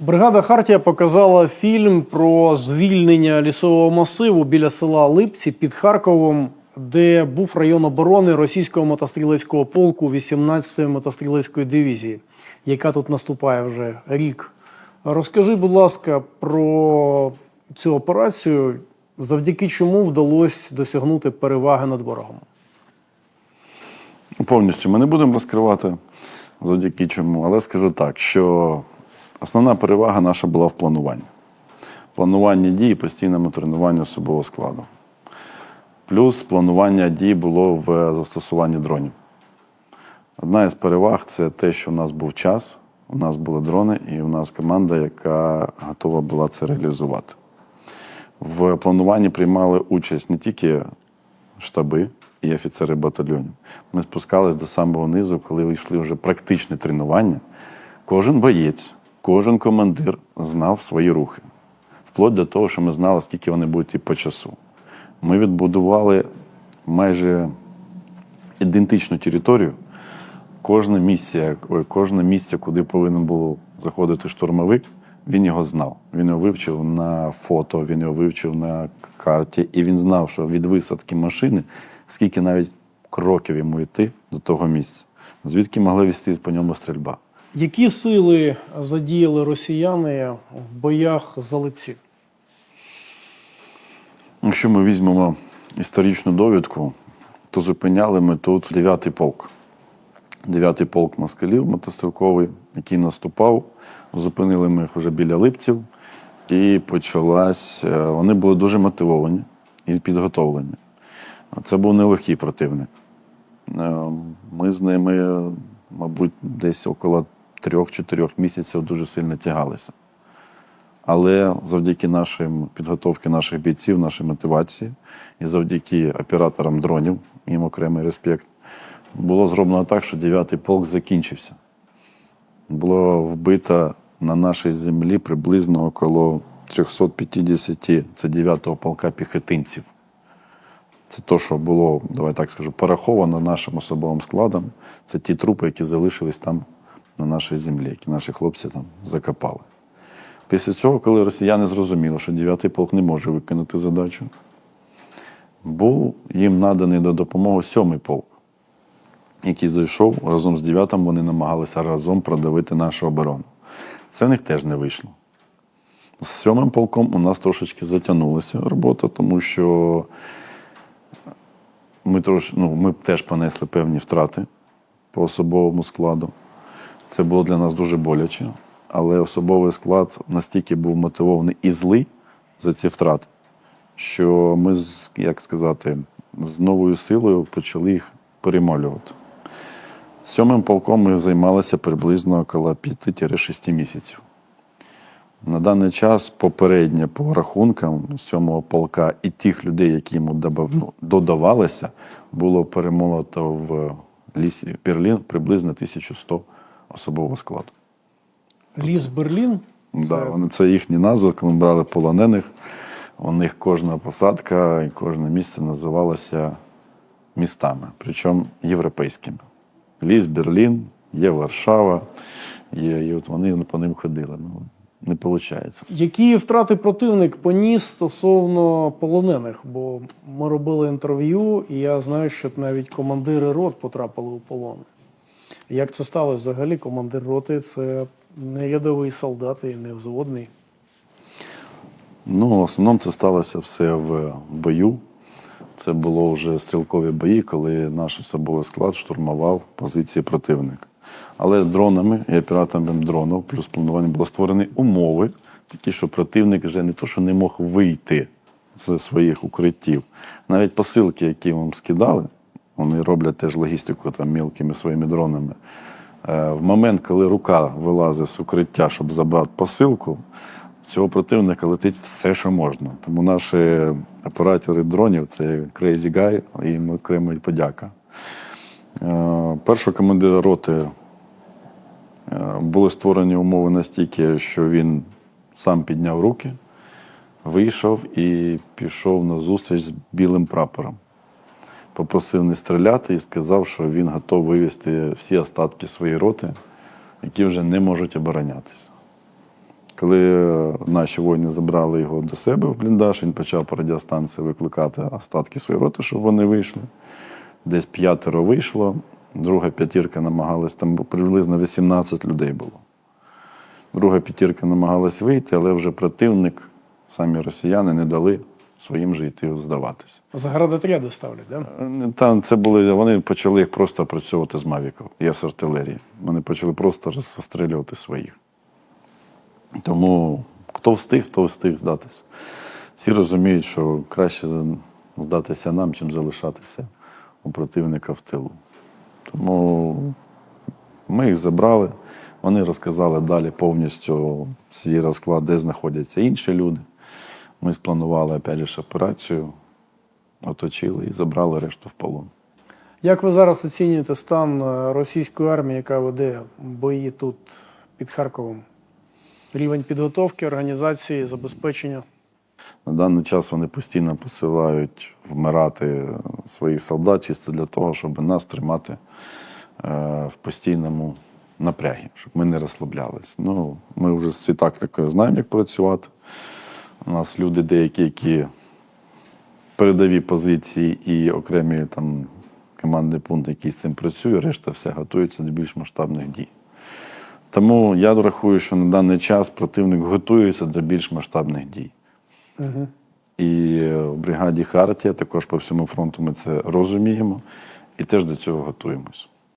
Бригада Хартія показала фільм про звільнення лісового масиву біля села Липці під Харковом, де був район оборони російського мотострілецького полку 18-ї мотострілецької дивізії, яка тут наступає вже рік. Розкажи, будь ласка, про цю операцію, завдяки чому вдалося досягнути переваги над ворогом. Повністю ми не будемо розкривати завдяки чому, але скажу так, що основна перевага наша була в плануванні. Планування дій постійному тренуванні особового складу. Плюс планування дій було в застосуванні дронів. Одна із переваг це те, що у нас був час, у нас були дрони, і у нас команда, яка готова була це реалізувати. В плануванні приймали участь не тільки штаби і офіцери батальйонів. Ми спускались до самого низу, коли вийшли вже практичні тренування. Кожен боєць, кожен командир знав свої рухи. Вплоть до того, що ми знали, скільки вони будуть і по часу. Ми відбудували майже ідентичну територію. Кожне місце, ой, кожне місце, куди повинен був заходити штурмовик, він його знав. Він його вивчив на фото, він його вивчив на карті, і він знав, що від висадки машини, скільки навіть кроків йому йти до того місця, звідки могла вести по ньому стрільба. Які сили задіяли росіяни в боях за Липці? Якщо ми візьмемо історичну довідку, то зупиняли ми тут 9-й полк. 9-й полк москалів мотострілковий, який наступав. Зупинили ми їх вже біля липців, і почалась. е, Вони були дуже мотивовані і підготовлені. Це був нелегкий противник. Е, Ми з ними, мабуть, десь около трьох-чотирьох місяців дуже сильно тягалися. Але завдяки нашим підготовці наших бійців, нашій мотивації і завдяки операторам дронів, їм окремий респект, було зроблено так, що 9-й полк закінчився. Було вбито на нашій землі приблизно около 350 це 9-го полка піхотинців. Це те, що було, давай так скажу, пораховано нашим особовим складом. Це ті трупи, які залишились там на нашій землі, які наші хлопці там закопали. Після цього, коли росіяни зрозуміли, що 9-й полк не може виконати задачу, був їм наданий до допомоги 7-й полк, який зайшов разом з 9-м, вони намагалися разом продавити нашу оборону. Це в них теж не вийшло. З 7-м полком у нас трошечки затягнулася робота, тому що ми, трош, ну, ми теж понесли певні втрати по особовому складу. Це було для нас дуже боляче. Але особовий склад настільки був мотивований і злий за ці втрати, що ми, як сказати, з новою силою почали їх перемалювати. Сьомим полком ми займалися приблизно около 5-6 місяців. На даний час попередньо по рахункам сьомого полка і тих людей, які йому додавалися, було перемолото в лісі Берлін приблизно 1100 особового складу. Ліс Берлін. Да, вони, це їхні назви, коли ми брали полонених. У них кожна посадка і кожне місце називалося містами, причому європейськими. Ліс, Берлін, є Варшава, є, і от вони по ним ходили. Ну, не виходить. Які втрати противник поніс стосовно полонених? Бо ми робили інтерв'ю, і я знаю, що навіть командири рот потрапили у полон. Як це сталося взагалі? Командир роти це не рядовий солдат і не взводний. Ну, в основному це сталося все в бою. Це було вже стрілкові бої, коли наш особовий склад штурмував позиції противника. Але дронами і операторами дронів, плюс планування було створені умови, такі, що противник вже не то, що не мог вийти з своїх укриттів. Навіть посилки, які вам скидали, вони роблять теж логістику там мілкими своїми дронами. Е, В момент, коли рука вилазить з укриття, щоб забрати посилку, цього противника летить все, що можна. Тому наші оператори дронів це Crazy Guy, їм окрема подяка. Е, Першого командира роти е, були створені умови настільки, що він сам підняв руки, вийшов і пішов на зустріч з білим прапором. Попросив не стріляти і сказав, що він готовий вивести всі остатки своєї роти, які вже не можуть оборонятися. Коли е, наші воїни забрали його до себе в бліндаж, він почав по радіостанції викликати остатки своєї роти, щоб вони вийшли. Десь п'ятеро вийшло, друга п'ятірка намагалась, там приблизно 18 людей було. Друга п'ятірка намагалась вийти, але вже противник, самі росіяни не дали своїм же йти здаватися. Заградотряди ставлять, да? Е, Там це були, вони почали їх просто опрацьовувати з мавіків і з артилерії. Вони почали просто розстрілювати своїх. Тому хто встиг, хто встиг здатися. Всі розуміють, що краще здатися нам, чим залишатися у противника в тилу. Тому ми їх забрали, вони розказали далі повністю свій розклад, де знаходяться інші люди. Ми спланували опять же, операцію, оточили і забрали решту в полон. Як ви зараз оцінюєте стан е, російської армії, яка веде бої тут під Харковом? Рівень підготовки, організації, забезпечення? На даний час вони постійно посилають вмирати своїх солдат чисто для того, щоб нас тримати е, в постійному напрягі, щоб ми не розслаблялись. Ну, ми вже з цією тактикою знаємо, як працювати. У нас люди деякі, які передові позиції і окремі там командний пункт, який з цим працює, решта все готується до більш масштабних дій. Тому я рахую, що на даний час противник готується до більш масштабних дій. Угу. І в бригаді Хартія також по всьому фронту ми це розуміємо і теж до цього готуємось.